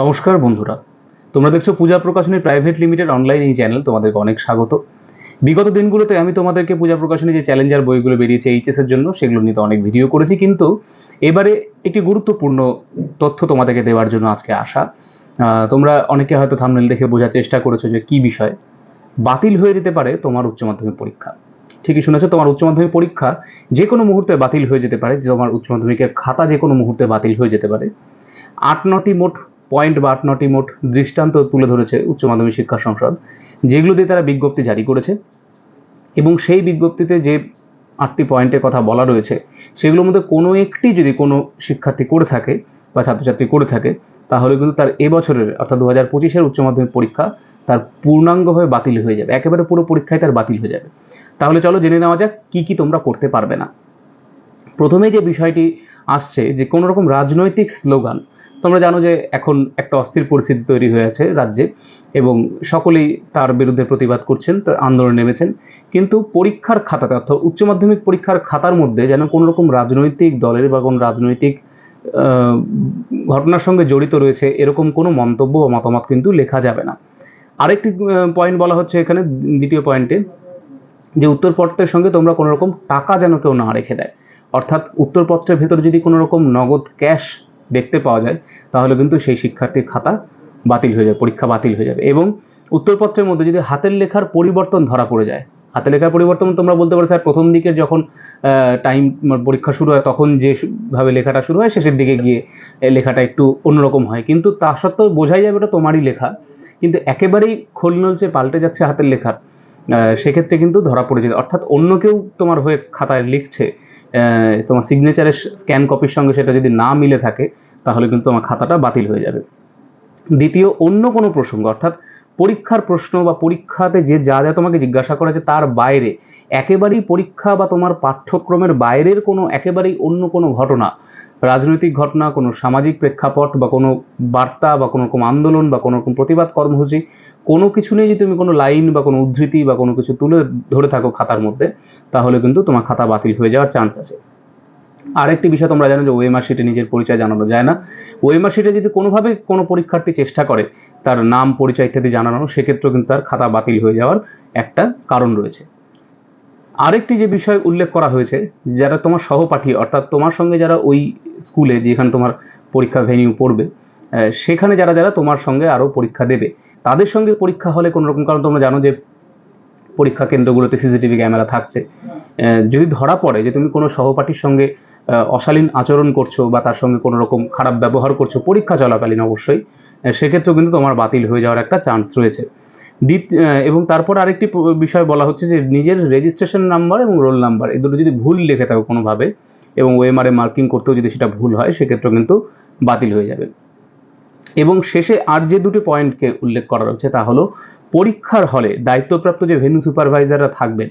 নমস্কার বন্ধুরা। তোমরা দেখছ Puja Prakashani private limited online এই চ্যানেল, তোমাদেরকে অনেক স্বাগত। বিগত দিনগুলোতে আমি তোমাদেরকে পূজা প্রকাশনী যে চ্যালেঞ্জার বইগুলো বেরিয়েছে এইচএস এর জন্য, সেগুলো নিয়ে অনেক ভিডিও করেছি, কিন্তু এবারে একটি গুরুত্বপূর্ণ তথ্য তোমাদেরকে দেওয়ার জন্য আজকে আসা। তোমরা অনেকে হয়তো থামনেল দেখে বোঝার চেষ্টা করেছ যে কি বিষয়। বাতিল হয়ে যেতে পারে তোমার উচ্চ মাধ্যমিক পরীক্ষা। ঠিকই শুনেছো, তোমার উচ্চ মাধ্যমিক পরীক্ষা যে কোনো মুহূর্তে বাতিল হয়ে যেতে পারে, তোমার উচ্চ মাধ্যমিকের খাতা যে কোনো মুহূর্তে বাতিল হয়ে যেতে পারে। আট, নটি মোট পয়েন্ট বা আট নটি মোট দৃষ্টান্ত তুলে ধরেছে উচ্চ মাধ্যমিক শিক্ষা সংসদ, যেগুলো দিয়ে তারা বিজ্ঞপ্তি জারি করেছে। এবং সেই বিজ্ঞপ্তিতে যে আটটি পয়েন্টের কথা বলা রয়েছে, সেগুলোর মধ্যে কোনো একটি যদি কোনো শিক্ষার্থী করে থাকে বা ছাত্রছাত্রী করে থাকে, তাহলে কিন্তু তার এবছরের অর্থাৎ দু হাজার পঁচিশের উচ্চ মাধ্যমিক পরীক্ষা তার পূর্ণাঙ্গভাবে বাতিল হয়ে যাবে। একেবারে পুরো পরীক্ষায় তার বাতিল হয়ে যাবে। তাহলে চলো জেনে নেওয়া যাক কী কী তোমরা করতে পারবে না। প্রথমেই যে বিষয়টি আসছে যে কোনো রকম রাজনৈতিক স্লোগান তোমরা জানো যে এখন একটা অস্থির পরিস্থিতি তৈরি হয়ে আছে রাজ্যে এবং সকলেই তার বিরুদ্ধে প্রতিবাদ করছেন তার আন্দোলনে নেমেছেন। কিন্তু পরীক্ষার খাতাতে অর্থাৎ উচ্চ মাধ্যমিক পরীক্ষার খাতার মধ্যে যেন কোনো রকম রাজনৈতিক দলের বা কোনো রাজনৈতিক ঘটনার সঙ্গে জড়িত রয়েছে এরকম কোনো মন্তব্য বা মতামত কিন্তু লেখা যাবে না। আরেকটি পয়েন্ট বলা হচ্ছে এখানে, দ্বিতীয় পয়েন্টে যে উত্তরপত্রের সঙ্গে তোমরা কোনো রকম টাকা যেন কেউ না রেখে দেয়। অর্থাৎ উত্তরপত্রের ভেতরে যদি কোনো রকম নগদ ক্যাশ দেখতে পাওয়া যায় তাহলে কিন্তু সেই শিক্ষার্থীর খাতা বাতিল হয়ে যাবে পরীক্ষা বাতিল হয়ে যাবে। এবং উত্তরপত্রের মধ্যে যদি হাতের লেখার পরিবর্তন ধরা পড়ে যায় হাতের লেখার পরিবর্তন তোমরা বলতে পারো স্যার প্রথম দিকের যখন টাইম পরীক্ষা শুরু হয় তখন যেভাবে লেখাটা শুরু হয় শেষের দিকে গিয়ে লেখাটা একটু অন্যরকম হয়। কিন্তু তা সত্ত্বেও বোঝাই যাবে ওটা তোমারই লেখা কিন্তু একেবারেই খোল নলচে পাল্টে যাচ্ছে হাতের আহ, সেক্ষেত্রে কিন্তু ধরা পড়ে যেতে অর্থাৎ অন্য কেউ তোমার হয়ে খাতায় লিখছে তোমার সিগনেচারের স্ক্যান কপির সঙ্গে সেটা যদি না মিলে থাকে, তাহলে কিন্তু তোমার খাতাটা বাতিল হয়ে যাবে। দ্বিতীয়, অন্য কোনো প্রসঙ্গ, অর্থাৎ পরীক্ষার প্রশ্ন বা পরীক্ষাতে যে যা যা তোমাকে জিজ্ঞাসা করেছে তার বাইরে, একেবারেই পরীক্ষা বা তোমার পাঠ্যক্রমের বাইরের কোনো, একেবারেই অন্য কোনো ঘটনা, রাজনৈতিক ঘটনা, কোনো সামাজিক প্রেক্ষাপট বা কোনো বার্তা বা কোনো রকম আন্দোলন বা কোনো রকম প্রতিবাদ কর্মসূচি কোনো কিছু নিয়ে যদি তুমি কোনো লাইন বা কোনো উদ্ধৃতি বা কোনো কিছু তুলে ধরে থাকো খাতার মধ্যে, তাহলে কিন্তু তোমার খাতা বাতিল হয়ে যাওয়ার চান্স আছে। আরেকটি বিষয় তোমরা জানো যে ওএমআর শিটে নিজের পরিচয় জানানো যায় না। ওএমআর শিটে যদি কোনোভাবে কোনো পরীক্ষার্থী চেষ্টা করে তার নাম, পরিচয় ইত্যাদি জানানো সেক্ষেত্রেও কিন্তু তার খাতা বাতিল হয়ে যাওয়ার একটা কারণ রয়েছে। আরেকটি যে বিষয় উল্লেখ করা হয়েছে, যারা তোমার সহপাঠী, অর্থাৎ তোমার সঙ্গে যারা ওই স্কুলে যেখানে তোমার পরীক্ষা ভেনিউ পড়বে সেখানে যারা যারা তোমার সঙ্গে আরও পরীক্ষা দেবে, তাদের সঙ্গে পরীক্ষা হলে কোনো রকম, কারণ তোমরা জানো যে পরীক্ষা কেন্দ্রগুলোতে সিসিটিভি ক্যামেরা থাকছে। যদি ধরা পড়ে যে তুমি কোনো সহপাঠীর সঙ্গে অশালীন আচরণ করছ বা তার সঙ্গে কোনো রকম খারাপ ব্যবহার করছ, পরীক্ষা চলাকালীন অবশ্যই সেক্ষেত্রেও কিন্তু তোমার বাতিল হয়ে যাওয়ার একটা চান্স রয়েছে। দ্বিত- এবং তারপর আরেকটি বিষয় বলা হচ্ছে যে নিজের রেজিস্ট্রেশন নাম্বার এবং রোল নাম্বার এই দুটো যদি ভুল লিখে থাকো কোনোভাবে, এবং ওএমআরে মার্কিং করতেও যদি সেটা ভুল হয়, সেক্ষেত্রেও কিন্তু বাতিল হয়ে যাবে। এবং শেষে আর যে দুটি পয়েন্টকে উল্লেখ করা রয়েছে তা হলো পরীক্ষার হলে দায়িত্বপ্রাপ্ত যে ভেন্যু সুপারভাইজাররা থাকবেন,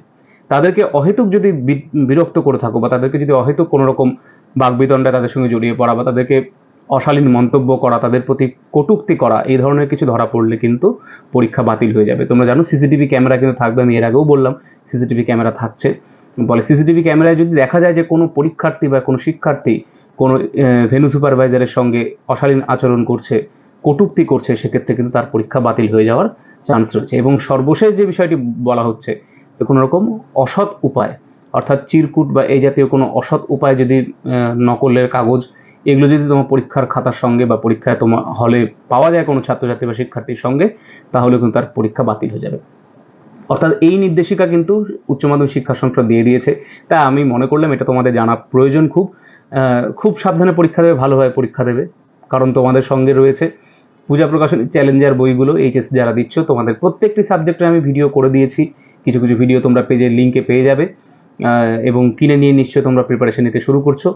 তাদেরকে অহেতুক যদি বিরক্ত করে থাকো বা তাদেরকে যদি অহেতুক কোনো রকম তাদের সঙ্গে জড়িয়ে পড়া বা তাদেরকে অশালীন মন্তব্য করা, তাদের প্রতি কটূক্তি করা, এই ধরনের কিছু ধরা পড়লে কিন্তু পরীক্ষা বাতিল হয়ে যাবে। তোমরা জানো সিসিটিভি ক্যামেরা কিন্তু থাকবে, আমি এর আগেও বললাম সিসিটিভি ক্যামেরা থাকছে। বলে সিসিটিভি ক্যামেরায় যদি দেখা যায় যে কোনো পরীক্ষার্থী বা কোনো শিক্ষার্থী কোনো ভেনু সুপারভাইজারের সঙ্গে অশালীন আচরণ করছে, কটূক্তি করছে, সেক্ষেত্রে কিন্তু তার পরীক্ষা বাতিল হয়ে যাওয়ার চান্স রয়েছে। এবং সর্বশেষ যে বিষয়টি বলা হচ্ছে কোনো রকম অসৎ উপায়, অর্থাৎ চিরকুট বা এই জাতীয় কোনো অসৎ উপায় যদি নকলের কাগজ, এগুলো যদি তোমার পরীক্ষার খাতার সঙ্গে বা পরীক্ষায় তোমার হলে পাওয়া যায় কোনো ছাত্রছাত্রী বা শিক্ষার্থীর সঙ্গে, তাহলে কিন্তু তার পরীক্ষা বাতিল হয়ে যাবে। অর্থাৎ এই নির্দেশিকা কিন্তু উচ্চ মাধ্যমিক শিক্ষা সংসদ দিয়ে দিয়েছে। তাই আমি মনে করলাম এটা তোমাদের জানা প্রয়োজন খুব। খুব সাবধানে পরীক্ষা দেবে ভালোভাবে পরীক্ষা দেবে। কারণ তোমাদের সঙ্গে রয়েছে পূজা প্রকাশনী চ্যালেঞ্জার বইগুলো এইচএস যারা দিচ্ছ, তোমাদের প্রত্যেকটি সাবজেক্টে আমি ভিডিও করে দিয়েছি। কিছু কিছু ভিডিও তোমরা পেজের লিঙ্কে পেয়ে যাবে। এবং কিনে নিয়ে নিশ্চয়ই তোমরা প্রিপারেশন নিতে শুরু করছ।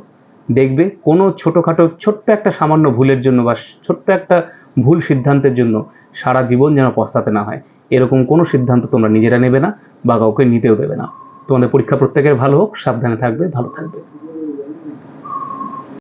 দেখবে কোনো ছোটোখাটো, ছোট্ট একটা সামান্য ভুলের জন্য বা ছোট্ট একটা ভুল সিদ্ধান্তের জন্য সারা জীবন যেন পস্তাতে না হয়। এরকম কোনো সিদ্ধান্ত তোমরা নিজেরা নেবে না বা কাউকে নিতেও দেবে না। তোমাদের পরীক্ষা প্রত্যেকের ভালো হোক, সাবধানে থাকবে, ভালো থাকবে।